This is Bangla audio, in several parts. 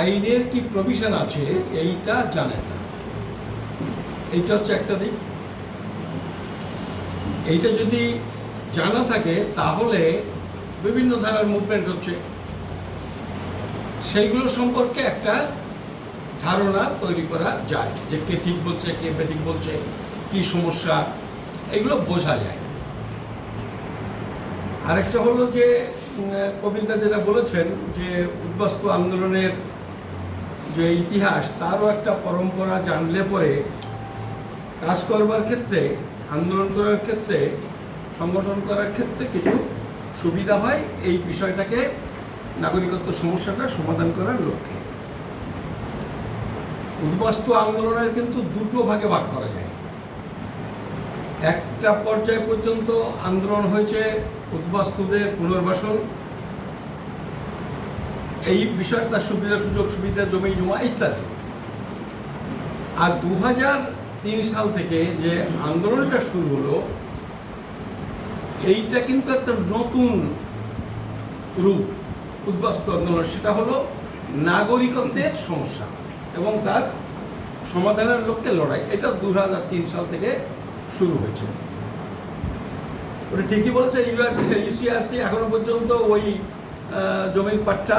আইনের কি প্রভিশন আছে, এইটা জানেন না। এইটা হচ্ছে একটা দিক। এইটা যদি জানা থাকে, তাহলে বিভিন্ন ধারার মুভমেন্ট হচ্ছে। সেইগুলো সম্পর্কে একটা ধারণা তৈরি করা যায়, যে কে ঠিক বলছে, কে বেঠিক বলছে, কি সমস্যা, এগুলো বোঝা যায়। আরেকটা হলো যে কবিতা যেটা বলেছেন, যে উদ্বাস্তু আন্দোলনের যে ইতিহাস, তারও একটা পরম্পরা জানলে পরে কাজ করবার ক্ষেত্রে, আন্দোলন করার ক্ষেত্রে, সংগঠন করার ক্ষেত্রে কিছু সুবিধা হয়, এই বিষয়টাকে নাগরিকত্ব সমস্যাটা সমাধান করার লক্ষ্যে। উদ্বাস্তু আন্দোলনের কিন্তু দুটো ভাগে ভাগ করা যায়। একটা পর্যায় পর্যন্ত আন্দোলন হয়েছে উদ্বাস্তুদের পুনর্বাসন এই বিষয়ে তার সুবিধা সুযোগ সুবিধা জমি জমা ইত্যাদি। আর দু সাল থেকে যে আন্দোলনটা শুরু হলো, এইটা কিন্তু একটা নতুন রূপ উদ্বাস্তু আন্দোলন। সেটা হলো নাগরিকত্বের সমস্যা এবং তার সমাধানের লক্ষ্যে লড়াই। এটা দু সাল থেকে শুরু হয়েছে। ওটা ঠিকই বলেছে ইউআরসি ইউসিআরসি এখনও পর্যন্ত ওই জমির পাট্টা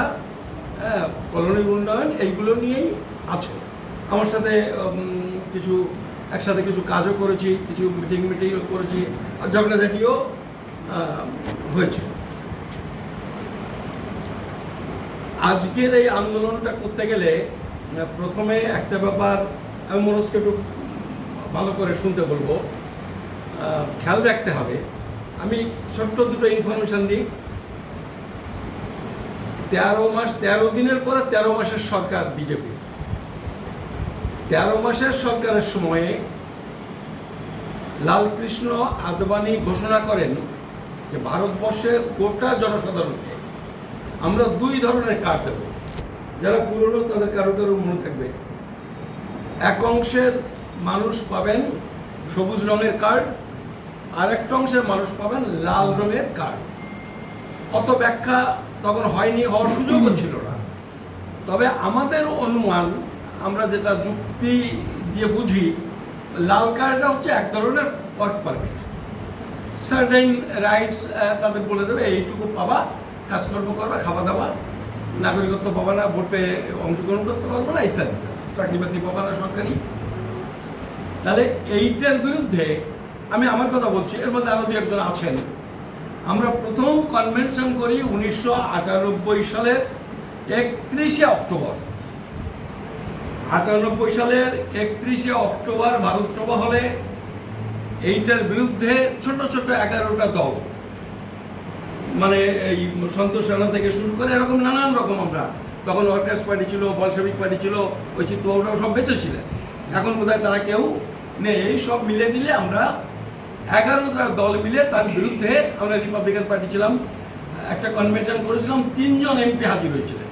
হ্যাঁ, কলোনি উন্নয়ন এইগুলো নিয়েই আছে। আমার সাথে কিছু একসাথে কিছু কাজও করেছি কিছু মিটিং মিটিংও করেছি আর ঝগড়াঝাটিও হয়েছে। আজকের এই আন্দোলনটা করতে গেলে প্রথমে একটা ব্যাপার আমি মনস্কে একটু ভালো করে শুনতে বলব। খেয়াল রাখতে হবে। আমি ছোট্ট দুটো ইনফরমেশন দিই। তেরো মাস, তেরো দিনের পরে তেরো মাসের সরকার বিজেপি। তেরো মাসের সরকারের সময়ে লালকৃষ্ণ আদবানি ঘোষণা করেন যে ভারতবর্ষের গোটা জনসাধারণকে আমরা দুই ধরনের কার্ড দেব। যারা পুরনো, তাদের কারও কারও মনে থাকবে। এক অংশের মানুষ পাবেন সবুজ রঙের কার্ড আর একটা অংশের মানুষ পাবেন লাল রঙের কার্ড। অত ব্যাখ্যা তখন হয়নি, হওয়ার সুযোগও ছিল না। তবে আমাদের অনুমান, আমরা যেটা যুক্তি দিয়ে বুঝি, লাল কার্ডটা হচ্ছে এক ধরনের ওয়ার্ক পারমিট সার্টেন রাইটস তাদের বলে দেবে, এইটুকু পাবা, কাজকর্ম করবা, খাওয়া দাওয়া, নাগরিকত্ব পাবা না, ভোটে অংশগ্রহণ করতে পারব না, ইত্যাদি। চাকরি বাকরি পাবা না সরকারি। তাহলে এইটার বিরুদ্ধে আমি আমার কথা বলছি, এর মধ্যে আরও দু একজন আছেন। আমরা প্রথম কনভেনশন করি উনিশশো আটানব্বই সালের একত্রিশে অক্টোবর। আটানব্বই সালের একত্রিশে অক্টোবর ভারত সভা হলে এইটার বিরুদ্ধে ছোট ছোট এগারোটা দল মানে এই সন্তোষ রানা থেকে শুরু করে এরকম নানান রকম আমরা। তখন ওয়ার্কার্স পার্টি ছিল বলসেবিক পার্টি ছিল ওই চিত্তবাবুরাও সব বেঁচে ছিলেন। এখন বোধহয় তারা কেউ নেই এই সব মিলে মিলে আমরা এগারোটা দল মিলে তার বিরুদ্ধে আমরা রিপাবলিকান পার্টি ছিলাম, একটা কনভেনশন করেছিলাম, তিনজন এমপি হাজির হয়েছিলেন।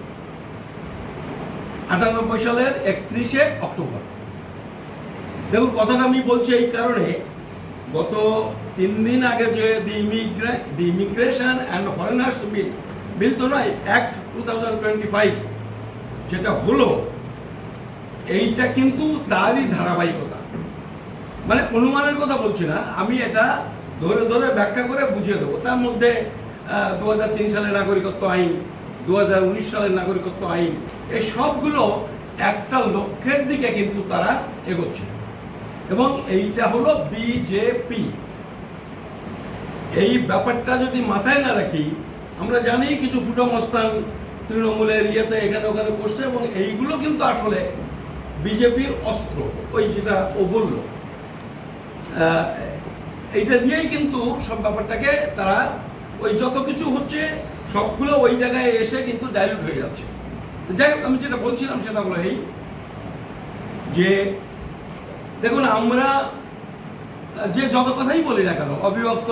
আটানব্বই সালের একত্রিশে অক্টোবর। দেখুন, কথাটা আমি বলছি এই কারণে, গত তিন দিন আগে যে the immigra the immigration and foreigners bill bill তো নয় act two thousand twenty five যেটা হলো, এইটা কিন্তু তারই ধারাবাহিকতা। মানে অনুমানের কথা বলছি না, আমি এটা ধরে ধরে ব্যাখ্যা করে বুঝিয়ে দেবো। তার মধ্যে দু সালের নাগরিকত্ব আইন দু হাজার উনিশ সালের নাগরিকত্ব আইন, এই সবগুলো একটা লক্ষ্যের দিকে কিন্তু তারা এগোচ্ছে। এবং এইটা হলো বিজেপি এই ব্যাপারটা যদি মাথায় না রাখি, আমরা জানি কিছু ফুটো মস্তান তৃণমূলের ইয়েতে এখানে ওখানে করছে এবং এইগুলো কিন্তু আসলে বিজেপির অস্ত্র, ওই যেটা ও বলল। এইটা দিয়েই কিন্তু সব ব্যাপারটাকে তারা ওই যত কিছু হচ্ছে, সবগুলো ওই জায়গায় এসে কিন্তু ডাইলুট হয়ে যাচ্ছে। যাই হোক, আমি যেটা বলছিলাম সেটা হলো এই যে, দেখুন, আমরা যে যত কথাই বলি না কেন, অবিভক্ত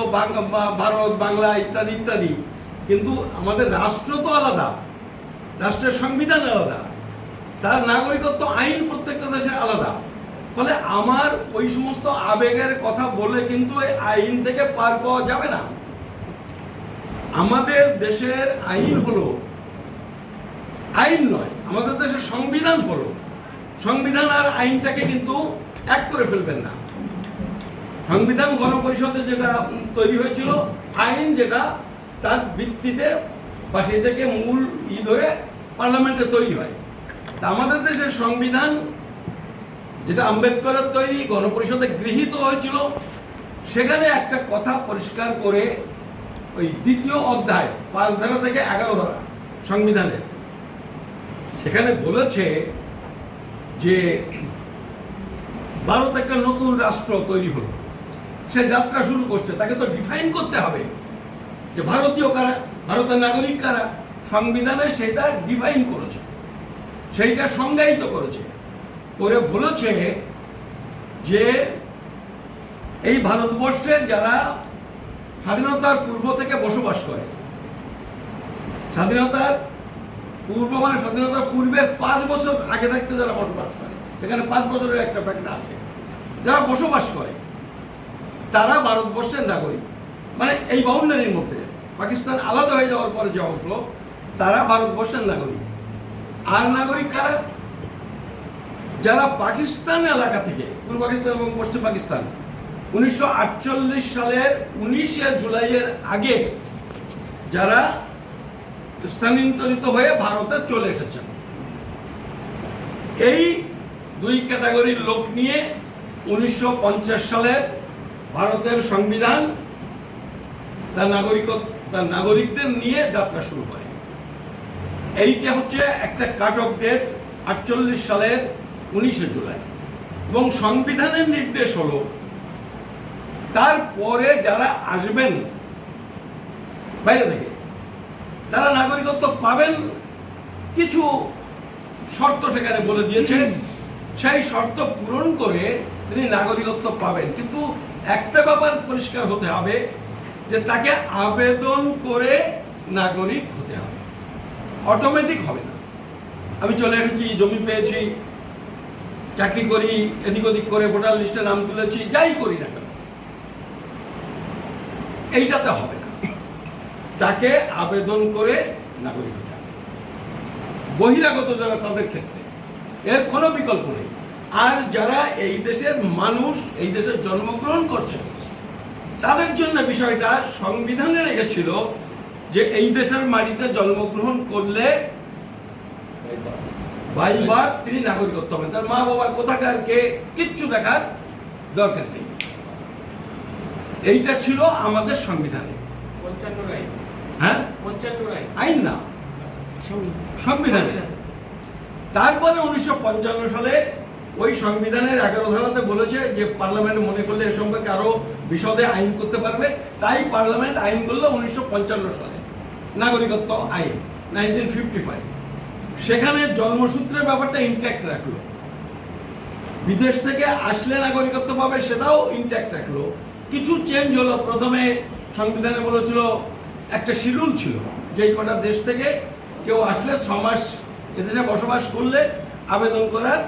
ভারত, বাংলা ইত্যাদি ইত্যাদি, কিন্তু আমাদের রাষ্ট্র তো আলাদা, রাষ্ট্রের সংবিধান আলাদা, তার নাগরিকত্ব আইন প্রত্যেকটা দেশে আলাদা। ফলে আমার ওই সমস্ত আবেগের কথা বলে কিন্তু এই আইন থেকে পার পাওয়া যাবে না। আমাদের দেশের আইন হলো, আইন নয়, আমাদের দেশের সংবিধান হলো। সংবিধান আর আইনটাকে কিন্তু এক করে ফেলবেন না। সংবিধান গণপরিষদে যেটা তৈরি হয়েছিল, আইন যেটা, তার ভিত্তিতে বা সেটাকে মূল ই ধরে পার্লামেন্টে তৈরি হয়। তা আমাদের দেশের সংবিধান যেটা আম্বেদকরের তৈরি, গণপরিষদে গৃহীত হয়েছিল, সেখানে একটা কথা পরিষ্কার করে ওই দ্বিতীয় অধ্যায়, পাঁচ ধারা থেকে এগারো ধারা সংবিধানের সেখানে বলেছে যে ভারত একটা নতুন রাষ্ট্র তৈরি হলো। সে যাত্রা শুরু করছে, তাকে তো ডিফাইন করতে হবে যে ভারতীয় কারা, ভারতের নাগরিক কারা, সংবিধানে সেটা ডিফাইন করেছে, সেইটা সংজ্ঞায়িত করেছে। করে বলেছে যে এই ভারতবর্ষে যারা স্বাধীনতার পূর্ব থেকে বসবাস করে, স্বাধীনতার পূর্ব মানে স্বাধীনতার পূর্বের পাঁচ বছর আগে থাকতে যারা বসবাস করে, সেখানে পাঁচ বছরের একটা ফ্যাক্টর আছে। যারা বসবাস করে, তারা ভারতবর্ষের নাগরিক। মানে এই বাউন্ডারির মধ্যে পাকিস্তান আলাদা হয়ে যাওয়ার পরে যে অংশ, তারা ভারতবর্ষের নাগরিক। আর নাগরিক কারা? যারা পাকিস্তান এলাকা থেকে, পূর্ব পাকিস্তান এবং পশ্চিম পাকিস্তান, উনিশশো আটচল্লিশ সালের উনিশে জুলাইয়ের আগে যারা স্থানান্তরিত হয়ে ভারতে চলে এসেছেন। এই দুই ক্যাটাগরির লোক নিয়ে উনিশশো পঞ্চাশ সালের ভারতের সংবিধান তার নাগরিক তার নাগরিকদের নিয়ে যাত্রা শুরু করে। এইটা হচ্ছে একটা কাট অফ ডেট আটচল্লিশ সালের উনিশে জুলাই। এবং সংবিধানের নির্দেশ হলো, তারপরে যারা আসবেন, বাইরে থেকে, তারা নাগরিকত্ব পাবেন, কিছু শর্ত সেখানে বলে দিয়েছে। সেই শর্ত পূরণ করে তিনি নাগরিকত্ব পাবেন। কিন্তু একটা ব্যাপার পরিষ্কার হতে হবে, যে তাকে আবেদন করে নাগরিক হতে হবে। অটোমেটিক হবে না। আমি চলে এসেছি, জমি পেয়েছি চাকরি করি, এদিক ওদিক করে ভোটার লিস্টে নাম তুলেছি, যাই করি না কেন? এইটাতে হবে না। তাকে আবেদন করে নাগরিক হতে হবে। বহিরাগত যারা তাদের ক্ষেত্রে, এর কোনো বিকল্প নেই। আর যারা এই দেশের মানুষ, এই দেশে জন্মগ্রহণ করছেন তাদের জন্য বিষয়টা সংবিধানে রেখেছিল যে এই দেশের মাটিতে জন্মগ্রহণ করলে বাইবার তিনি নাগরিকত্ব হবেন তার মা বাবা কোথাকার কে কিচ্ছু দেখার দরকার নেই। এইটা ছিল আমাদের সংবিধানে। হ্যাঁ? আইন না। সংবিধানে। তারপরে উনিশশো পঞ্চান্ন সালে ওই সংবিধানের এগারো ধারাতে বলেছে যে পার্লামেন্ট মনে করলে এ সম্পর্কে আরও বিশদে আইন করতে পারবে। তাই পার্লামেন্ট আইন করল উনিশশো পঞ্চান্ন সালে। নাগরিকত্ব আইন নাইনটিন ফিফটি ফাইভ। সেখানে জন্মসূত্রের ব্যাপারটা ইনট্যাক্ট রাখল। বিদেশ থেকে আসলে নাগরিকত্ব পাবে, সেটাও ইনট্যাক্ট রাখল। কিছু চেঞ্জ হলো। প্রথমে সংবিধানে বলেছিল, একটা শিডিউল ছিল যে কটা দেশ থেকে কেউ আসলে ছ মাস এদেশে বসবাস করলে আবেদন করার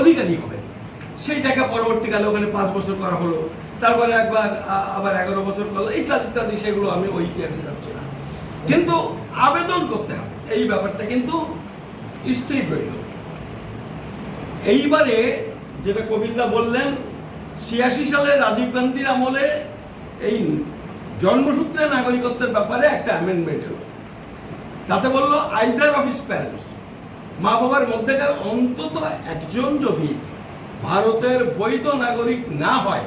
অধিকারী হবে। সেইটাকে পরবর্তীকালে ওখানে পাঁচ বছর করা হলো। তারপরে একবার আবার এগারো বছর করল। ইত্যাদি ইত্যাদি, সেগুলো আমি ওই ইতিহাসে যাচ্ছি না। কিন্তু আবেদন করতে হবে। এই ব্যাপারটা কিন্তু স্থির রইল। এইবারে যেটা কবিতা বললেন, ছিয়াশি সালে রাজীব গান্ধীর আমলে এই জন্মসূত্রে নাগরিকত্বের ব্যাপারে একটা অ্যামেন্ডমেন্ট হলো তাতে বলল আইদার অফ হিস প্যারেন্টস মা বাবার মধ্যেকার অন্তত একজন যদি ভারতের বৈধ নাগরিক না হয়,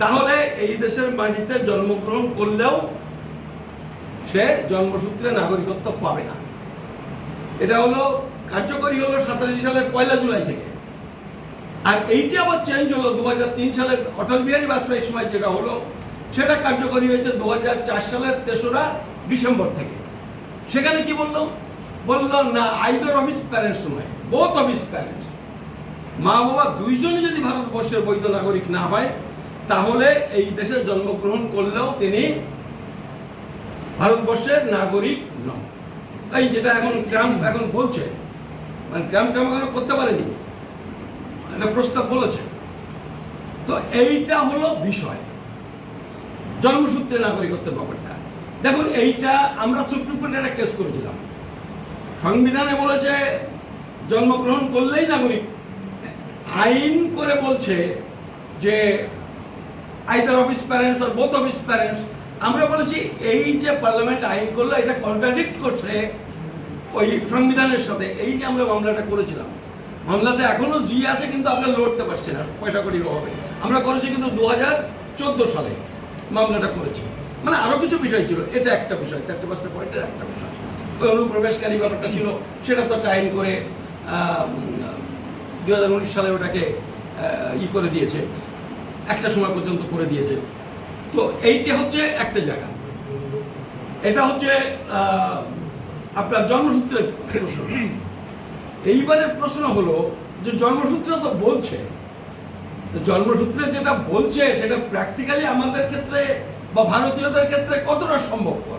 তাহলে এই দেশের মাটিতে জন্মগ্রহণ করলেও সে জন্মসূত্রে নাগরিকত্ব পাবে না। এটা হলো কার্যকরী হলো সাতাশি সালের পয়লা জুলাই থেকে। আর এইটা আবার চেঞ্জ হলো দু সালে অটল বিহারী বাজপেয়ীর সময় যেটা হলো, সেটা কার্যকরী হয়েছে দু হাজার চার সালের তেসরা ডিসেম্বর থেকে। সেখানে কি বলল? বলল, না আইদার অফ হিস প্যারেন্টস নয় বোথ অফ হিস প্যারেন্টস মা বাবা দুইজনই যদি ভারতবর্ষের বৈধ নাগরিক না হয়, তাহলে এই দেশে জন্মগ্রহণ করলেও তিনি ভারতবর্ষের নাগরিক এই যেটা এখন ট্রাম্প এখন বলছে মানে ট্রাম্প ট্রাম্প এখনও করতে পারেনি। একটা প্রস্তাব বলেছে। তো এইটা হলো বিষয়। জন্মসূত্রে নাগরিকত্বের ব্যাপারটা। দেখুন, এইটা আমরা সুপ্রিম কোর্টে একটা কেস করেছিলাম। সংবিধানে বলেছে, জন্মগ্রহণ করলেই নাগরিক। আইন করে বলছে যে আইদার অফ হিস প্যারেন্টস আর বোথ অফ হিস প্যারেন্টস আমরা বলেছি, এই যে পার্লামেন্ট আইন করল, এটা কন্ট্রাডিক্ট করছে ওই সংবিধানের সাথে। এই নিয়ে আমরা মামলাটা করেছিলাম। মামলাটা এখনও জি আছে, কিন্তু আমরা লড়তে পারছি না। পয়সা কড়ির অভাবে। আমরা করেছি কিন্তু দু হাজার চোদ্দ সালে মামলাটা করেছি। মানে আরও কিছু বিষয় ছিল। এটা একটা বিষয়, চারটে পাঁচটা পয়েন্টের একটা বিষয়। ওই অনুপ্রবেশকারী ব্যাপারটা ছিল। সেটা তো আইন করে দু হাজার উনিশ সালে ওটাকে ই করে দিয়েছে। একটা সময় পর্যন্ত করে দিয়েছে। তো এইটা হচ্ছে একটা জায়গা। এটা হচ্ছে আপনার জন্মসূত্রের প্রশ্ন। এইবারের প্রশ্ন হলো যে জন্মসূত্র তো বলছে। জন্মসূত্রে যেটা বলছে সেটা প্র্যাকটিক্যালি আমাদের ক্ষেত্রে বা ভারতীয়দের ক্ষেত্রে কতটা সম্ভবপর?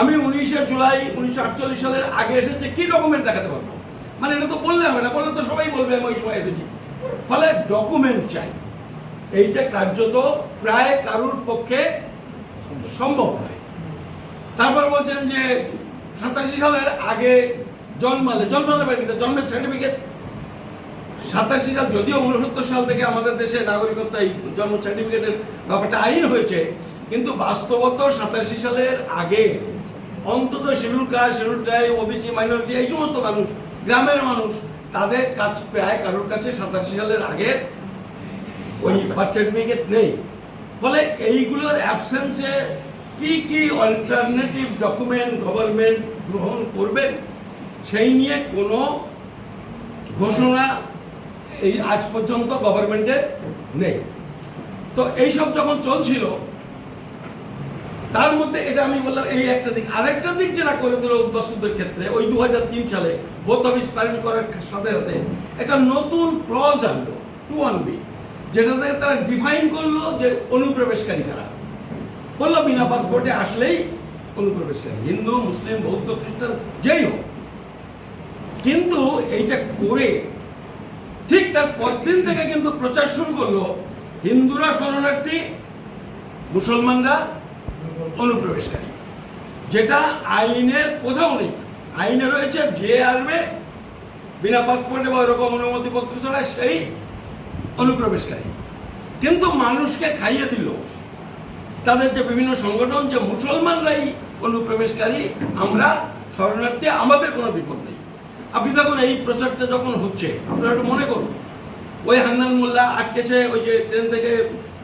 আমি উনিশে জুলাই উনিশশো আটচল্লিশ সালের আগে এসেছে, কি ডকুমেন্ট দেখাতে পারব? মানে এটা তো বললে হবে না, বললে তো সবাই বলবে, আমি ওই সময় এসেছি। ফলে ডকুমেন্ট চাই। এইটা কার্যত প্রায় কারুর পক্ষে সম্ভব নয়। তারপর বলছেন যে সাতাশি সালের আগে জন্মালে জন্মালে বাড়িতে জন্মের সার্টিফিকেট সাতাশি সাল যদিও উনসত্তর সাল থেকে আমাদের দেশে নাগরিকত্ব এই জন্ম সার্টিফিকেটের ব্যাপারটা আইন হয়েছে, কিন্তু বাস্তবত সাতাশি সালের আগে অন্তত schedule caste, schedule tribe OBC, minority এই সমস্ত মানুষ, গ্রামের মানুষ, তাদের কাছ প্রায় কারোর কাছে সাতাশি সালের আগের ওই বার্থ সার্টিফিকেট নেই। ফলে এইগুলোর অ্যাবসেন্সে কি কি অল্টারনেটিভ ডকুমেন্ট গভর্নমেন্ট গ্রহণ করবেন সেই নিয়ে কোনো ঘোষণা এই আজ পর্যন্ত গভর্নমেন্টের নেই। তো এইসব যখন চলছিল তার মধ্যে এটা আমি বললাম এই একটা দিক। আরেকটা দিক যেটা করে দিল উদ্বাস্তুদের ক্ষেত্রে ওই দু তিন সালে বোথ অফিস প্যারেন্ট করার সাথে সাথে একটা নতুন ক্লজ আনলো টু ওয়ান বি যেটাতে তারা ডিফাইন করল যে অনুপ্রবেশকারী কারা। বলল বিনা পাসপোর্টে আসলেই অনুপ্রবেশকারী। হিন্দু, মুসলিম, বৌদ্ধ, খ্রিস্টান, যেই হোক। কিন্তু এইটা করে ঠিক তার পরদিন থেকে কিন্তু প্রচার শুরু করল হিন্দুরা শরণার্থী, মুসলমানরা অনুপ্রবেশকারী। যেটা আইনের কোথাও নেই। আইনে রয়েছে যে আসবে, বিনা পাসপোর্টে বা ওরকম অনুমতিপত্র ছাড়া সেই অনুপ্রবেশকারী। কিন্তু মানুষকে খাইয়ে দিল। তাদের যে বিভিন্ন সংগঠন, যে মুসলমানরাই অনুপ্রবেশকারী, আমরা শরণার্থী, আমাদের কোনো বিপদ নেই। আপনি দেখুন, এই প্রচারটা যখন হচ্ছে, আপনারা একটু মনে করুন। ওই হান্নান মোল্লা আটকেছে, ওই যে ট্রেন থেকে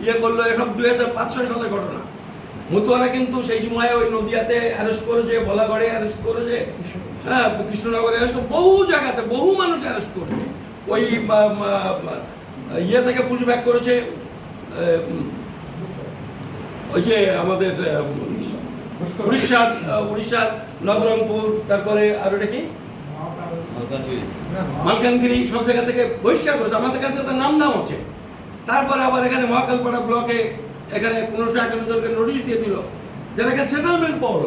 ইয়ে করল এসব দুই হাজার পাঁচ ছয় সালের ঘটনা। মতুয়ারা কিন্তু সেই সময় ওই নদিয়াতে অ্যারেস্ট করেছে, বলাগড়ে অ্যারেস্ট করেছে হ্যাঁ কৃষ্ণনগরে অ্যারেস্ট বহু জায়গাতে বহু মানুষ অ্যারেস্ট করেছে। ওই ইয়ে থেকে পুশব্যাক করেছে ওই যে আমাদের উড়িষ্যার উড়িষ্যার নবরঙ্গপুর তারপরে আর ওটা কি? মালকানগিরি। সব জায়গা থেকে বহিষ্কার করেছে। আমাদের কাছে তার নাম দাম আছে তারপরে আবার এখানে মহাকালপাড়া ব্লকে এখানে পনেরোশো একান্ন জনকে নোটিশ দিয়ে দিল। যারা এখানে সেটেলমেন্ট পাওয়ার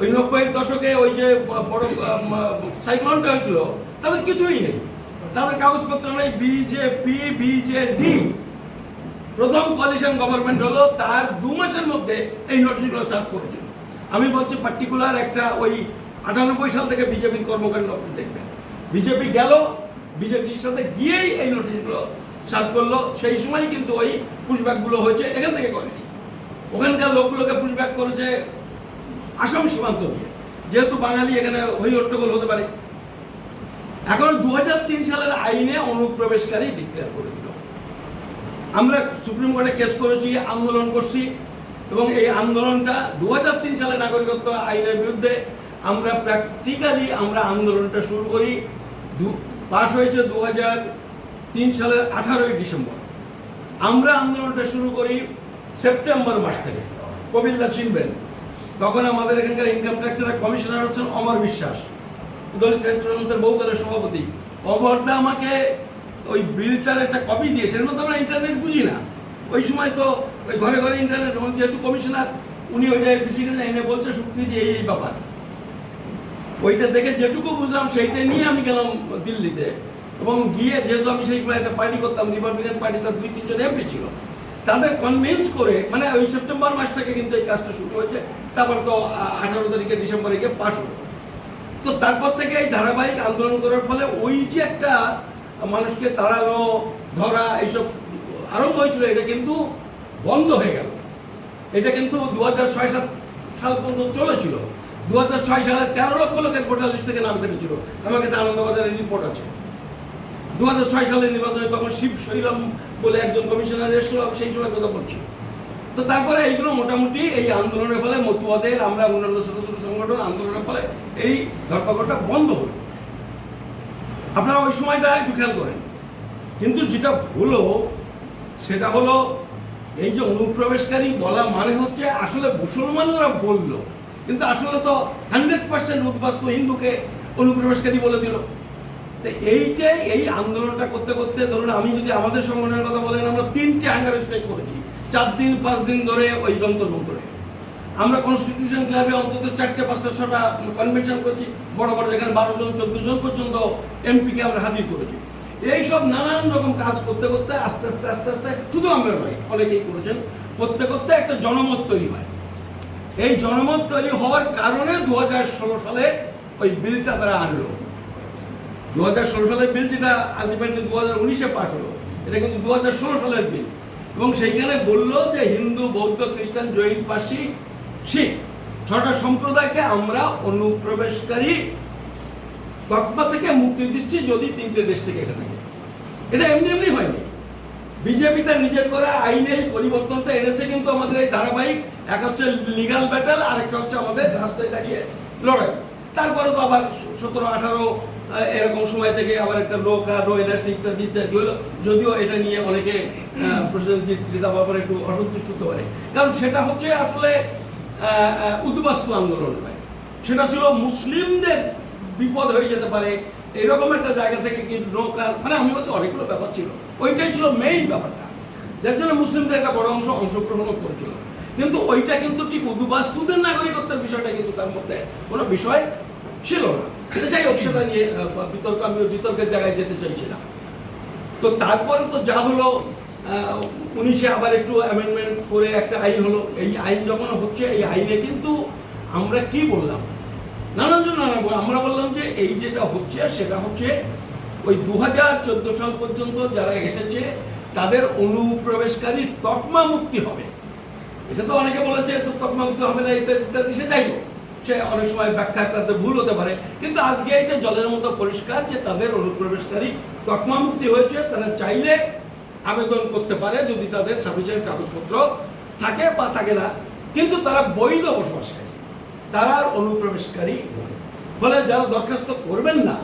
ওই নব্বইয়ের দশকে ওই যে বড় সাইক্লোনটা হয়েছিল তাদের কিছুই নেই। তাদের কাগজপত্র নেই বিজেপি বিজেডি প্রথম কোয়ালিশন গভর্নমেন্ট হলো, তার দু মাসের মধ্যে এই নোটিশগুলো সার্ভ করেছিল। আমি বলছি পার্টিকুলার একটা ওই আটানব্বই সাল থেকে বিজেপির কর্মকাণ্ড আপনি দেখবেন। বিজেপি গেল বিজেপির সাথে গিয়েই এই নোটিশগুলো সার্ভ করল। সেই সময় কিন্তু ওই পুশব্যাকগুলো হয়েছে এখান থেকে করেনি। ওখানকার লোকগুলোকে পুশব্যাক করেছে আসাম সীমান্ত দিয়ে। যেহেতু বাঙালি এখানে ওই হট্টগোল হতে পারে। এখন দু সালের আইনে অনুপ্রবেশকারী ডিক্লেয়ার করে দিল। আমরা সুপ্রিম কোর্টে কেস করেছি, আন্দোলন করছি এবং এই আন্দোলনটা দু সালে নাগরিকত্ব আইনের বিরুদ্ধে আমরা প্র্যাকটিক্যালি আমরা আন্দোলনটা শুরু করি। পাশ হয়েছে দু সালের আঠারোই ডিসেম্বর। আমরা আন্দোলনটা শুরু করি সেপ্টেম্বর মাস থেকে। কবিল্লা চিনবেন। তখন আমাদের এখানকার ইনকাম ট্যাক্সের কমিশনার হচ্ছেন অমর বিশ্বাস। দলিত সাহিত্য সংস্থার বহুকালের সভাপতি। আমাকে ওই বিলটার একটা কপি দিয়ে মধ্যে আমরা ইন্টারনেট বুঝি না। ওই সময় তো ওই ঘরে ঘরে ইন্টারনেট যেহেতু কমিশনার উনি ওই জায়গায় এনে বলছে স্বীকৃতি এই ব্যাপার। ওইটা দেখে যেটুকু বুঝলাম, সেইটা নিয়ে আমি গেলাম দিল্লিতে। এবং গিয়ে যেহেতু আমি সেই সময় একটা পার্টি করতাম রিপাবলিকান পার্টি তার দুই, তিনজন এমপি ছিল। তাদের কনভিন্স করে মানে ওই সেপ্টেম্বর মাস থেকে কিন্তু এই কাজটা শুরু হয়েছে। তারপর তো আঠারো তারিখে ডিসেম্বরে গিয়ে পাস হলো। তো তারপর থেকে এই ধারাবাহিক আন্দোলন করার ফলে ওই যে একটা মানুষকে তাড়ানো, ধরা, এইসব আরম্ভ হয়েছিল, এটা কিন্তু বন্ধ হয়ে গেল। এটা কিন্তু দু হাজার ছয় সাত সাল পর্যন্ত চলেছিল। দু হাজার ছয় সালে তেরো লক্ষ লোকের ভোটার লিস্ট থেকে নাম কেটেছিল। আমার কাছে আনন্দবাজারের রিপোর্ট আছে। দু হাজার ছয় সালের নির্বাচনে তখন শিব শৈলম বলে একজন কমিশনার এসেছিল, আমি সেই সময় কথা বলছি। তো তারপরে এইগুলো মোটামুটি এই আন্দোলনের ফলে মতুয়াদের, আমরা অন্যান্য ছোট সংগঠন আন্দোলনের ফলে এই ধরপাকড়টা বন্ধ হলো। আপনারা ওই সময়টা একটু খেয়াল করেন। কিন্তু যেটা হলো, সেটা হলো এই যে অনুপ্রবেশকারী বলা মানে হচ্ছে আসলে মুসলমানরা বলল, কিন্তু আসলে তো হান্ড্রেড পার্সেন্ট উদ্বাস্তু হিন্দুকে অনুপ্রবেশকারী বলে দিল। তো এইটাই, এই আন্দোলনটা করতে করতে ধরুন আমি যদি আমাদের সংগঠনের কথা বলেন, আমরা তিনটে স্ট্রাইক করেছি। চার দিন, পাঁচ দিন ধরে ওই যন্ত্র মন্ত্রে আমরা কনস্টিটিউশন ক্লাবে অন্তত চারটে, পাঁচটা, ছটা কনভেনশন করেছি। বড় বড় যেখানে বারো জন, চোদ্দ জন পর্যন্ত এমপিকে আমরা হাজির করেছি। এই সব নানান রকম কাজ করতে করতে আস্তে আস্তে আস্তে আস্তে শুধু আমরা নয়, অনেকেই করেছেন, করতে করতে একটা জনমত তৈরি হয়। এই জনমত তৈরি হওয়ার কারণে দু হাজার ষোলো সালে ওই বিলটা তারা আনলো। দু হাজার ষোলো সালের বিল যেটা আলটিমেটলি দু হাজার উনিশে পাস হলো, এটা কিন্তু দু হাজার ষোলো সালের বিল। এবং সেইখানে বলল যে হিন্দু, বৌদ্ধ, খ্রিস্টান, জৈন, পার্সি, শিখ ছটা সম্প্রদায়কে আমরা অনুপ্রবেশকারী তকমা থেকে মুক্তি দিচ্ছি যদি তিনটে দেশ থেকে এসে থাকে। এটা এমনি এমনি হয়নি। বিজেপি তার নিজের করা আইনে পরিবর্তনটা এনেছে কিন্তু আমাদের এই ধারাবাহিক, এক হচ্ছে লিগাল ব্যাটেল আরেকটা হচ্ছে আমাদের রাস্তায় দাঁড়িয়ে লড়াই। তারপরে তো আবার সতেরো, আঠারো এরকম সময় থেকে আবার একটা লোক আর নো এনআরসি ইত্যাদি ইত্যাদি হলো। যদিও এটা নিয়ে অনেকে প্রেসিডেন্ট শ্রীতা বাবার একটু অসন্তুষ্ট হতে পারে। কারণ সেটা হচ্ছে আসলে উদ্বাস্তু আন্দোলন নয়। সেটা ছিল মুসলিমদের বিপদ হয়ে যেতে পারে। এরকম একটা জায়গা থেকে কি নৌকার মানে আমি বলছি অনেকগুলো ব্যাপার ছিল। ওইটাই ছিল মেইন ব্যাপারটা। যার জন্য মুসলিমদের একটা বড় অংশ অংশগ্রহণও করেছিল। কিন্তু ওইটা কিন্তু ঠিক উদ্বাস্তুদের নাগরিকত্বের বিষয়টা কিন্তু তার মধ্যে কোনো বিষয় ছিল না। কিন্তু যাই হোক, সেটা নিয়ে বিতর্ক আমি বিতর্কের জায়গায় যেতে চাইছিলাম। তো তারপরে তো যা হলো উনিশে আবার একটু অ্যামেন্ডমেন্ট করে একটা আইন হলো। এই আইন যখন হচ্ছে, এই আইনে কিন্তু আমরা কি বললাম? নানান জন নানা আমরা বললাম যে এই যেটা হচ্ছে, সেটা হচ্ছে ওই দু হাজার চোদ্দ সাল পর্যন্ত যারা এসেছে, তাদের অনুপ্রবেশকারী তকমা মুক্তি হবে। এটা তো অনেকে বলেছে তকমা মুক্তি হবে না, ইত্যাদি ইত্যাদি, সে যাইব সে অনেক সময় ব্যাখ্যা তাদের ভুল হতে পারে। কিন্তু আজকে এটা জলের মতো পরিষ্কার যে তাদের অনুপ্রবেশকারী তকমা মুক্তি হয়েছে, তারা চাইলে আবেদন করতে পারে যদি তাদের সাফিসিয়েন্ট কাগজপত্র থাকে বা থাকে না। কিন্তু তারা বৈধ বসবাসকারী। তারা আর অনুপ্রবেশকারী নয়। ফলে যারা দরখাস্ত করবেন না,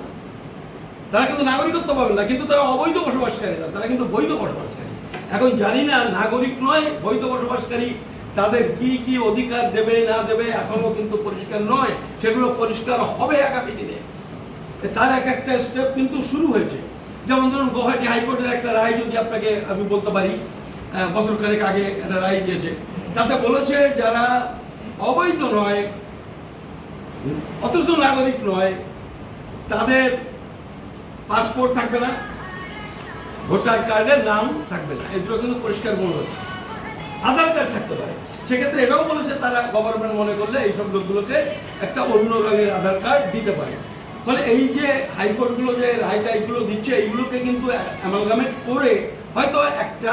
তারা কিন্তু নাগরিকত্ব পাবেন না। কিন্তু তারা অবৈধ বসবাসকারী না, তারা কিন্তু বৈধ বসবাসকারী। এখন জানি না, নাগরিক নয়, বৈধ বসবাসকারী। তাদের কি কি অধিকার দেবে, না দেবে, এখনও কিন্তু পরিষ্কার নয়। সেগুলো পরিষ্কার হবে আগামী দিনে। তার এক একটা স্টেপ কিন্তু শুরু হয়েছে। যেমন ধরুন, গুয়াহাটি হাইকোর্টের একটা রায় যদি আপনাকে, আমি বলতে পারি বছর খানেক আগে একটা রায় দিয়েছে। তাতে বলেছে যারা অবৈধ নয়, অথচ নাগরিক নয়, তাদের পাসপোর্ট থাকবে না, ভোটার কার্ডের নাম থাকবে না। এগুলো কিন্তু পরিষ্কার বলে হচ্ছে আধার কার্ড থাকতে পারে। সেক্ষেত্রে এটাও বলেছে তারা গভর্নমেন্ট মনে করলে এইসব লোকগুলোকে একটা অন্য রঙের আধার কার্ড দিতে পারে। ফলে এই যে হাইকোর্টগুলো যে রায় টাইগুলো দিচ্ছে এইগুলোকে কিন্তু অ্যামালগামেট করে হয়তো একটা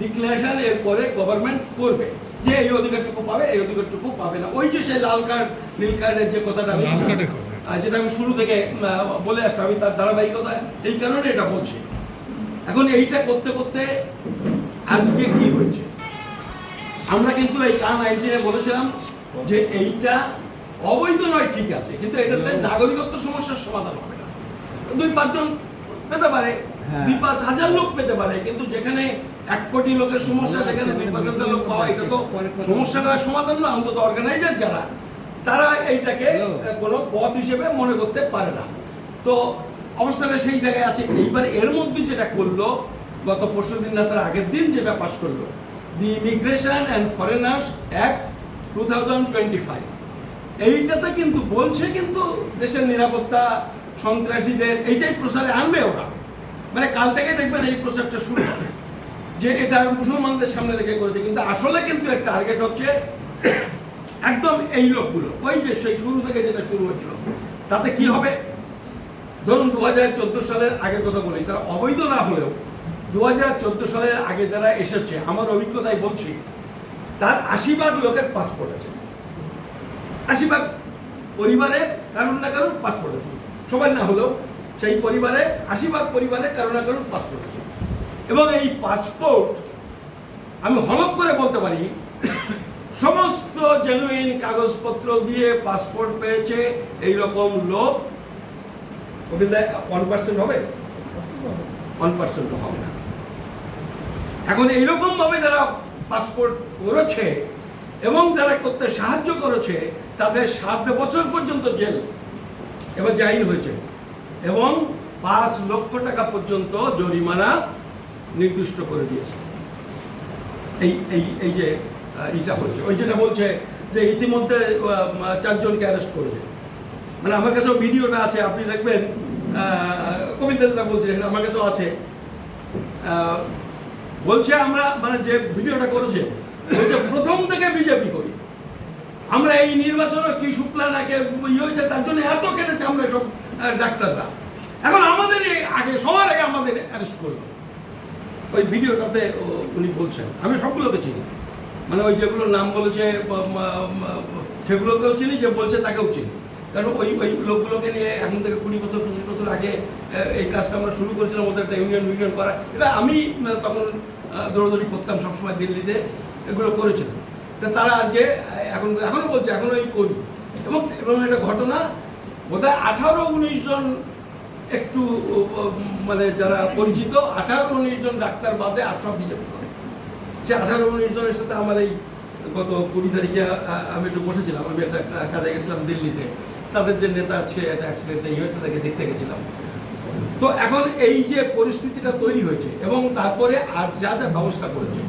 ডিক্লারেশন এরপরে গভর্নমেন্ট করবে যে এই অধিকারটুকু পাবে এই অধিকারটুকু পাবে না। ওই যে সেই লাল কার্ড নীল কার্ডের যে কথাটা আমি যেটা আমি শুরু থেকে বলে আসছি আমি তার ধারাবাহিকতা এই কারণে এটা বলছি। এখন এইটা করতে করতে আজকে কি হয়েছে? আমরা কিন্তু এই কান আইনটিনে বলেছিলাম যে এইটা অবৈধ নয় ঠিক আছে। কিন্তু এটাতে নাগরিকত্ব সমস্যার সমাধান হবে না। দুই পাঁচজন পেতে পারে। হ্যাঁ। দুই পাঁচ হাজার লোক পেতে পারে কিন্তু যেখানে এক কোটি লোকের সমস্যা সেখানে দুই পাঁচ হাজার লোক পাওয়া এটা তো সমস্যাটার সমাধান না অন্তত অর্গানাইজার যারা তারা এইটাকে কোনো পথ হিসেবে মনে করতে পারে না। তো অবস্থাটা সেই জায়গায় আছে। এইবার এর মধ্যে যেটা করল গত পরশু দিন না তার আগের দিন যেটা পাশ করল the immigration and foreigners act two thousand twenty five এইটাতে কিন্তু বলছে কিন্তু দেশের নিরাপত্তা সন্ত্রাসীদের, এইটাই প্রসারে আনবে ওরা। মানে কাল থেকে দেখবেন এই প্রচারটা শুরু হবে। যে এটা মুসলমানদের সামনে রেখে করেছে। কিন্তু আসলে কিন্তু এর টার্গেট হচ্ছে একদম এই লোকগুলো। ওই যে সেই শুরু থেকে যেটা শুরু হয়েছিল, তাতে কি হবে? ধরুন দু হাজার চোদ্দ সালের আগের কথা বলি, তারা অবৈধ না হলেও দু হাজার চোদ্দ সালের আগে যারা এসেছে, আমার অভিজ্ঞতায় বলছি, তার আশি ভাগ লোকের পাসপোর্ট আছে। আশি ভাগ পরিবারের কারণ না কারণ পাসপোর্ট আছে। সবার না হলেও সেই পরিবারে আশি ভাগ পরিবারের কারণ না কারণ পাসপোর্ট আছে। এবং এই পাসপোর্ট আমি হলপ করে বলতে পারি, সমস্ত জেনুইন কাগজপত্র দিয়ে পাসপোর্ট পেয়েছে এই রকম লোক ওয়ান পার্সেন্ট হবে? ওয়ান পার্সেন্ট হবে না। এখন এইরকম ভাবে যারা পাসপোর্ট করেছে এবং যারা করতে সাহায্য করেছে, তাদের সাত বছর পর্যন্ত জেল। এবার যে আইন হয়েছে। এবং পাঁচ লক্ষ টাকা পর্যন্ত জরিমানা নির্দিষ্ট করে দিয়েছে। এই এই এই যে এইটা হচ্ছে ওই যেটা বলছে যে ইতিমধ্যে চারজনকে অ্যারেস্ট করেছে। মানে আমার কাছেও ভিডিওটা আছে, আপনি দেখবেন কবিতা যেটা বলছিলেন, আমার কাছেও আছে। বলছে আমরা মানে যে ভিডিওটা করেছে বলছে প্রথম থেকে বিজেপি করি। আমরা এই নির্বাচনে কি শুক্লা নাকে ইয়ে হয়েছে তার জন্য এত কেটেছে আমরা সব ডাক্তাররা। এখন আমাদের আগে সবার আগে আমাদের অ্যারেস্ট করল। ওই ভিডিওটাতে উনি বলছেন আমি সবগুলোকে চিনি। মানে ওই যেগুলোর নাম বলেছে সেগুলোকেও চিনি যে বলছে তাকেও চিনি। কারণ ওই ওই লোকগুলোকে নিয়ে এখন থেকে কুড়ি বছর পঁচিশ বছর আগে এই কাজটা আমরা শুরু করেছিলাম ওদের একটা ইউনিয়ন ইউনিয়ন করা। এটা আমি তখন আহ, দৌড়দৌড়ি করতাম সবসময় দিল্লিতে, এগুলো করেছিলাম তা তারা আজকে, এখন এখনও বলছে এখনও এই করি। এবং এবং একটা ঘটনা, বোধহয় আঠারো উনিশ জন একটু মানে যারা পরিচিত, আঠারো উনিশ জন ডাক্তার বাদে আর সব বিজেপি করে। সে আঠারো উনিশ জনের সাথে আমার এই গত কুড়ি তারিখে আমি একটু বসেছিলাম, আমি একটা কাজে গেছিলাম দিল্লিতে। তাদের যে নেতা আছে, একটা অ্যাক্সিডেন্টে ইয়ে হয়েছে তাকে দেখতে গেছিলাম। তো এখন এই যে পরিস্থিতিটা তৈরি হয়েছে এবং তারপরে আর যা যা ব্যবস্থা করেছে,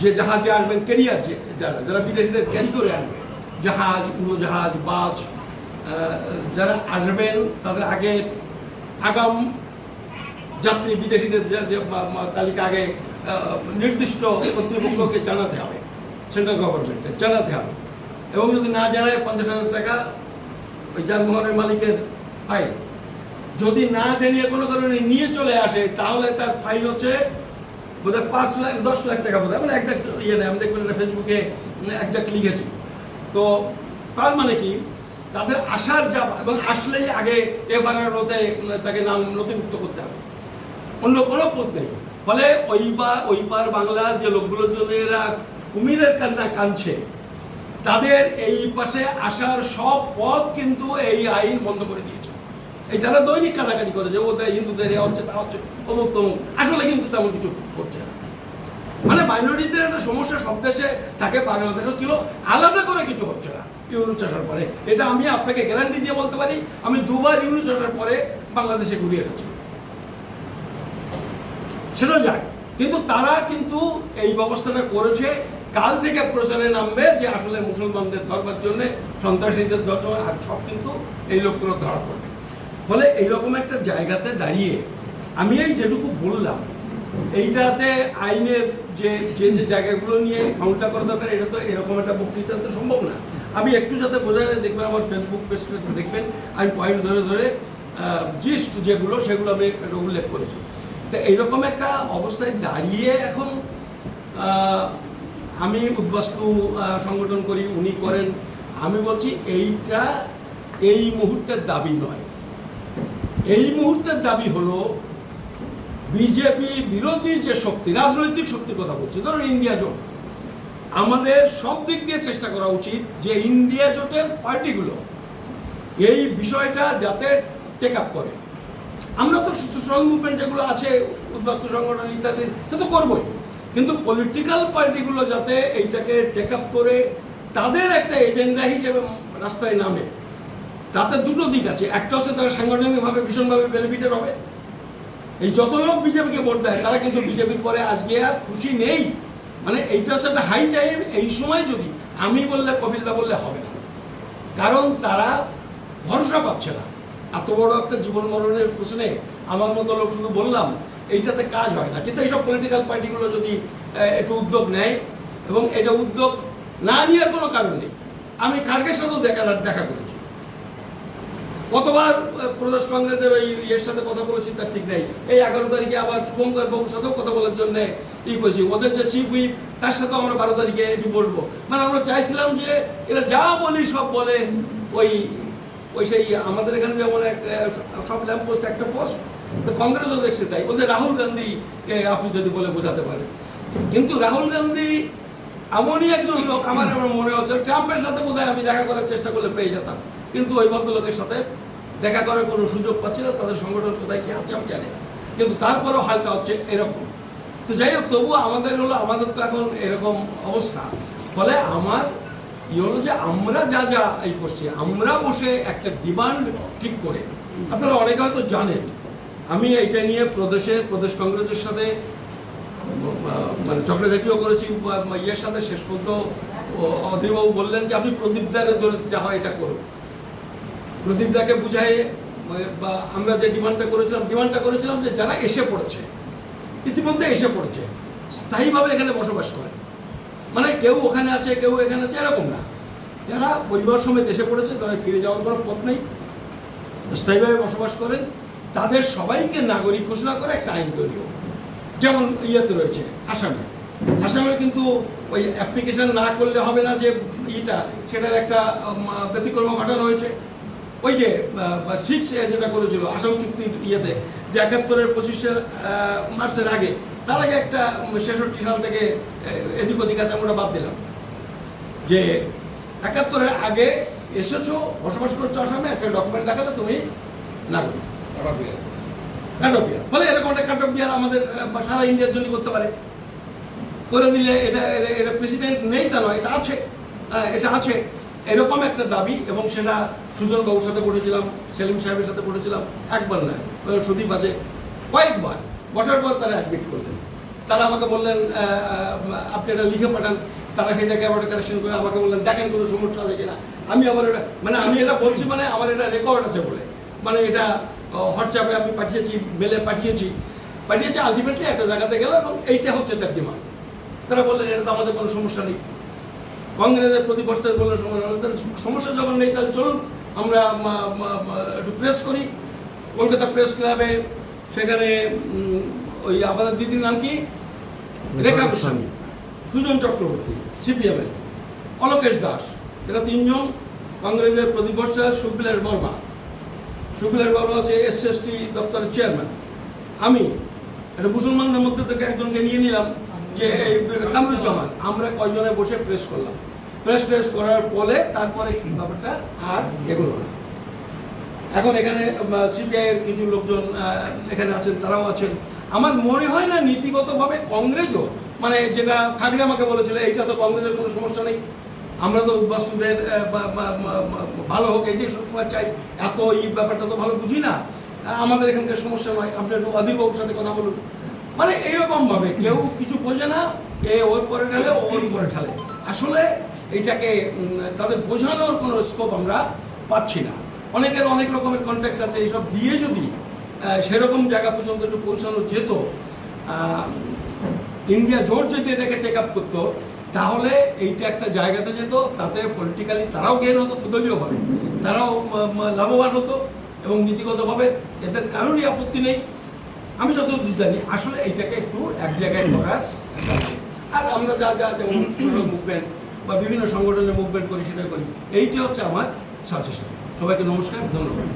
যে জাহাজে আসবেন ক্যারিয়ার যে যারা যারা বিদেশিদের ক্যারি করে আনবে, জাহাজ, উড়োজাহাজ, বাস যারা আসবেন তাদের আগে আগাম যাত্রী বিদেশিদের যে তালিকা আগে নির্দিষ্ট কর্তৃপক্ষকে জানাতে হবে, সেন্ট্রাল গভর্নমেন্টে জানাতে হবে। এবং যদি না জানায়, পঞ্চাশ হাজার টাকা ওই যানবাহনের মালিকের ফাইন। যদি না জানিয়ে কোনো কারণে নিয়ে চলে আসে, তাহলে তার ফাইন হচ্ছে বোধহয় পাঁচ লাখ, দশ লাখ টাকা বোধহয় মানে একটা ইয়ে নেই। আমি দেখবেন এটা ফেসবুকে একজাক্ট লিখেছি তো তার মানে কি? তাদের আসার যা এবং আসলেই আগে এফআইআর হতে তাকে নাম নথিভুক্ত করতে হবে। অন্য কোনো পথ নেই। ফলে ওই বা ওই পার বাংলার যে লোকগুলোর জন্য এরা কুমিরের কান্না কাঁদছে, তাদের এই পাশে আসার সব পথ কিন্তু এই আইন বন্ধ করে দিয়েছে। এই যারা দৈনিক কাটাকাটি করে যে ওদের হিন্দুদের হচ্ছে, তা হচ্ছে, অমুক তমুক। আসলে কিন্তু তেমন কিছু করছে না। মানে মাইনরিটিদের একটা সমস্যা সব দেশে থাকে, বাংলাদেশও ছিল, আলাদা করে কিছু হচ্ছে না ইউনুস আসার পরে। এটা আমি আপনাকে গ্যারান্টি দিয়ে বলতে পারি, আমি দুবার ইউনুস আসার পরে বাংলাদেশে ঘুরিয়ে এসেছি। সেটা যাক, কিন্তু তারা কিন্তু এই ব্যবস্থাটা করেছে। কাল থেকে প্রচারে নামবে যে, আসলে মুসলমানদের ধরবার জন্য সন্ত্রাসীদের ধরবে আর সব কিন্তু এই লোকগুলো ধরা পড়বে ফলে এইরকম একটা জায়গাতে দাঁড়িয়ে আমি এই যেটুকু বললাম, এইটাতে আইনের যে যে যে জায়গাগুলো নিয়ে কাউন্টার করা দরকার, এটা তো এরকম একটা বক্তৃতা তো সম্ভব না। আমি একটু যাতে বোঝা যায়, দেখবেন আমার ফেসবুক পেজটা দেখবেন, আমি পয়েন্ট ধরে ধরে জিস্ট যেগুলো, সেগুলো আমি উল্লেখ করেছি। তো এইরকম একটা অবস্থায় দাঁড়িয়ে এখন আমি উদ্বাস্তু সংগঠন করি, উনি করেন, আমি বলছি এইটা এই মুহূর্তের দাবি নয়। এই মুহূর্তের দাবি হলো, বিজেপি বিরোধী যে শক্তি, রাজনৈতিক শক্তির কথা বলছি, ধরুন ইন্ডিয়া জোট। আমাদের সব দিক দিয়ে চেষ্টা করা উচিত যে ইন্ডিয়া জোটের পার্টিগুলো এই বিষয়টা যাতে টেক আপ করে। আমরা তো সোশ্যাল মুভমেন্ট যেগুলো আছে, উদ্বাস্তু সংগঠন ইত্যাদি, সে তো করবোই। কিন্তু পলিটিক্যাল পার্টিগুলো যাতে এইটাকে টেক আপ করে, তাদের একটা এজেন্ডা হিসেবে রাস্তায় নামে। তাতে দুটো দিক আছে। একটা হচ্ছে তারা সাংগঠনিকভাবে ভীষণভাবে বেনিফিটেড হবে। এই যত লোক বিজেপিকে ভোট দেয়, তারা কিন্তু বিজেপির পরে আজকে আর খুশি নেই। মানে এইটা হচ্ছে একটা হাই টাইম এই সময় যদি আমি বললে, কপিলদা বললে হবে না। কারণ তারা ভরসা পাচ্ছে না। এত বড় একটা জীবন মরণের প্রশ্নে আমার মতো লোক শুধু বললাম, এইটাতে কাজ হয় না। কিন্তু এইসব পলিটিক্যাল পার্টিগুলো যদি একটু উদ্যোগ নেয় এবং এটা উদ্যোগ না নেওয়ার কোনো কারণ নেই। আমি খার্গের সাথেও দেখা দেখা করেছি। কতবার প্রদেশ কংগ্রেসের ওই ইয়ের সাথে কথা বলেছি, তার ঠিক নেই। এই এগারো তারিখে আবার শুভঙ্কর বাবুর সাথেও কথা বলার জন্য ই করেছি। ওদের যে চিফ হুইপ তার সাথেও আমরা বারো তারিখে একটু বসবো। মানে আমরা চাইছিলাম যে এরা যা বলি সব বলে, ওই ওই সেই আমাদের এখানে যেমন এক সব ল্যাম্প পোস্ট একটা পোস্ট তো কংগ্রেসও দেখছে তাই। বলছে রাহুল গান্ধীকে আপনি যদি বলে বোঝাতে পারেন। কিন্তু রাহুল গান্ধী এমনই একজন লোক আমার আমার মনে হচ্ছে। ট্রাম্পের সাথে বোধহয় আমি দেখা করার চেষ্টা করলে পেয়ে যেতাম। কিন্তু ওই ভদ্রলোকের সাথে দেখা করার কোনো সুযোগ পাচ্ছি না, তাদের সংগঠন কোথায় কি আছে আমি জানি না। কিন্তু তারপরেও হালটা হচ্ছে এরকম। তো যাই হোক, তবুও আমাদের হলো, আমাদের তো এখন এরকম অবস্থা। ফলে আমার ই হলো যে আমরা যা যা এই করছি, আমরা বসে একটা ডিমান্ড ঠিক করে। আপনারা অনেকে হয়তো জানেন, আমি এটা নিয়ে প্রদেশের প্রদেশ কংগ্রেসের সাথে মানে চক্রঘাটিও করেছি ইয়ের সাথে শেষ পর্যন্ত অধীরবাবু বললেন যে আপনি প্রদীপ দারে ধরে যা হয় এটা করুন। প্রদীপ দাকে বুঝাই মানে বা আমরা যে ডিমান্ডটা করেছিলাম ডিমান্ডটা করেছিলাম যে যারা এসে পড়েছে, ইতিমধ্যে এসে পড়েছে, স্থায়ীভাবে এখানে বসবাস করে। মানে কেউ ওখানে আছে, কেউ এখানে আছে, এরকম না। যারা পরিবার সমেত এসে পড়েছে তাদের ফিরে যাওয়ার কোনো পথ নেই। স্থায়ীভাবে বসবাস করেন, তাদের সবাইকে নাগরিক ঘোষণা করে একটা আইন তৈরি হোক। যেমন ইয়েতে রয়েছে আসামে আসামে কিন্তু ওই অ্যাপ্লিকেশন না করলে হবে না যে ইটা, সেটার একটা ব্যতিক্রম ঘটানো হয়েছে। ওই যে সিক্স যেটা করেছিল, আসাম চুক্তির ইয়েতে, যে একাত্তরের পঁচিশে মার্চের আগে, তার আগে একটা ছেষট্টি সাল থেকে এদিক ওদিক আছে, আমরা বাদ দিলাম। যে একাত্তরের আগে এসেছ, বসবাস করছ আসামে, একটা ডকুমেন্ট দেখালে তুমি নাগরিক। কাটক ফলে এরকম একটা কাটক বিহার আমাদের সারা ইন্ডিয়ার জন্য করতে পারে। করে দিলে এটা এটা- প্রেসিডেন্ট নেই তা নয় এটা আছে। আহ, এটা আছে। এরকম একটা দাবি এবং সেটা সুজন বাবুর সাথে পড়েছিলাম সেলিম সাহেবের সাথে পড়েছিলাম একবার না সুদীপ আছে কয়েকবার। বসার পর তারা অ্যাডমিট করলেন। তারা আমাকে বললেন আপনি এটা লিখে পাঠান। তারা সেটাকে আবার কালেকশন করে আমাকে বললেন দেখেন কোনো সমস্যা আছে কিনা? আমি আবার এটা মানে আমি এটা বলছি মানে আমার এটা রেকর্ড আছে বলে। মানে এটা হোয়াটসঅ্যাপে আমি পাঠিয়েছি মেলে পাঠিয়েছি। পাঠিয়েছি আলটিমেটলি একটা জায়গাতে গেল এবং এইটা হচ্ছে তার ডিমান্ড তারা বললেন এটা তো আমাদের কোনো সমস্যা নেই। কংগ্রেসের প্রতি বছর বললে সমস্যা যখন নেই তাহলে চলুন আমরা একটু প্রেস করি। কলকাতা প্রেস ক্লাবে সেখানে ওই আমাদের দিদির নাম কি? রেখা গোস্বামী। সুজন চক্রবর্তী সিপিএমের অলোকেশ দাস এরা তিনজন। কংগ্রেসের প্রতিবর্ষা সুবিলাস বর্মা। সুবিলাস বর্মা হচ্ছে এস এস টি দপ্তরের চেয়ারম্যান আমি একটা মুসলমানদের মধ্যে থেকে একজনকে নিয়ে নিলাম যে এই কামরুজ্জামান, আমরা কয়জনে বসে প্রেস করলাম। প্রেস প্রেস করার পরে তারপরে ব্যাপারটা আর এগোলো না। এখন এখানে সিবিআই এর কিছু লোকজন এখানে আছেন, তারাও আছেন। আমার মনে হয় না, নীতিগতভাবে কংগ্রেসও মানে যেটা ঠাকরে আমাকে বলেছিল, এইটা তো কংগ্রেসের কোনো সমস্যা নেই। আমরা তো উদ্বাস্তুদের ভালো হোক এটাই সবসময় চাই, এত এই ব্যাপারটা তো ভালো বুঝি না। আমাদের এখানকার সমস্যা নয়, আপনি একটু অধীরবাবুর সাথে কথা বলুন। মানে এইরকমভাবে কেউ কিছু বোঝে না, এ ওর পরে ও ওর পরে ঢালে। আসলে এইটাকে তাদের বোঝানোর কোনো স্কোপ আমরা পাচ্ছি না। অনেকের অনেক রকমের কন্ট্যাক্ট আছে, এইসব দিয়ে যদি সেরকম জায়গা পর্যন্ত একটু পৌঁছানো যেত ইন্ডিয়া জোট যদি এটাকে টেক আপ করতো তাহলে এইটা একটা জায়গাতে যেত, তাতে পলিটিক্যালি তারাও গেন হতো দলীয়ভাবে তারাও লাভবান হতো এবং নীতিগতভাবে এদের কারোরই আপত্তি নেই। আমি যতদূর জানি, আসলে এইটাকে একটু এক জায়গায় করার আর আমরা যা যা যেমন মুভমেন্ট বা বিভিন্ন সংগঠনের মুভমেন্ট করি সেটা করি। এইটি হচ্ছে আমার সাজেশন সবাইকে নমস্কার, ধন্যবাদ।